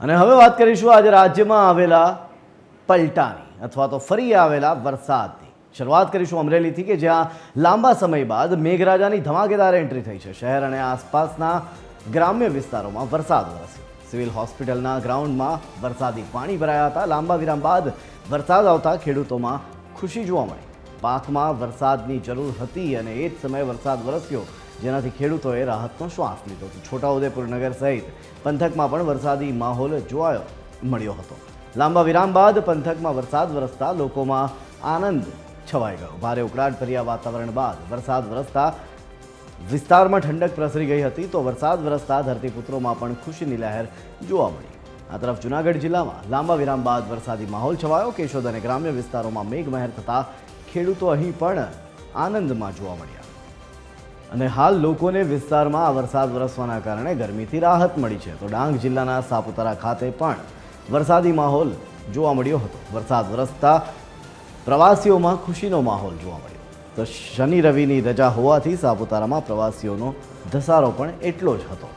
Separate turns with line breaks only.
અને હવે વાત કરીશું આજે રાજ્યમાં આવેલા પલટાની, અથવા તો ફરી આવેલા વરસાદની. શરૂઆત કરીશું અમરેલીથી કે જ્યાં લાંબા સમય બાદ મેઘરાજાની ધમાકેદાર એન્ટ્રી થઈ છે શહેર અને આસપાસના ગ્રામ્ય વિસ્તારોમાં વરસાદ વરસ્યો. સિવિલ હોસ્પિટલના ગ્રાઉન્ડમાં વરસાદી પાણી ભરાયા હતા. લાંબા વિરામ બાદ વરસાદ આવતા ખેડૂતોમાં ખુશી જોવા મળી. પાકમાં વરસાદની જરૂર હતી અને એ જ સમયે વરસાદ વરસ્યો. જેનાથી ખેડૂતોએ રાહતનો શ્વાસ લીધો હતો. છોટાઉદેપુર નગર સહિત પંથકમાં પણ વરસાદી માહોલ જોવાયો મળ્યો હતો. લાંબા વિરામ બાદ પંથકમાં વરસાદ વરસતા લોકોમાં આનંદ છવાઈ ગયો. ભારે ઉકળાટભર્યા વાતાવરણ બાદ વરસાદ વરસતા વિસ્તારમાં ઠંડક પ્રસરી ગઈ હતી તો વરસાદ વરસતા ધરતીપુત્રોમાં પણ ખુશીની લહેર જોવા મળી. આ તરફ જૂનાગઢ જિલ્લામાં લાંબા વિરામ બાદ વરસાદી માહોલ છવાયો. કેશોદ અને ગ્રામ્ય વિસ્તારોમાં મેઘમહેર થતા ખેડૂતો અહીં પણ આનંદમાં જોવા મળ્યા. અને હાલ લોકોને વિસ્તારમાં આ વરસાદ વરસવાના કારણે ગરમીથી રાહત મળી છે. તો ડાંગ જિલ્લાના સાપુતારા ખાતે પણ વરસાદી માહોલ જોવા મળ્યો હતો. વરસાદ વરસતા પ્રવાસીઓમાં ખુશીનો માહોલ જોવા મળ્યો. તો શનિ રવિની રજા હોવાથી સાપુતારામાં પ્રવાસીઓનો ધસારો પણ એટલો જ હતો.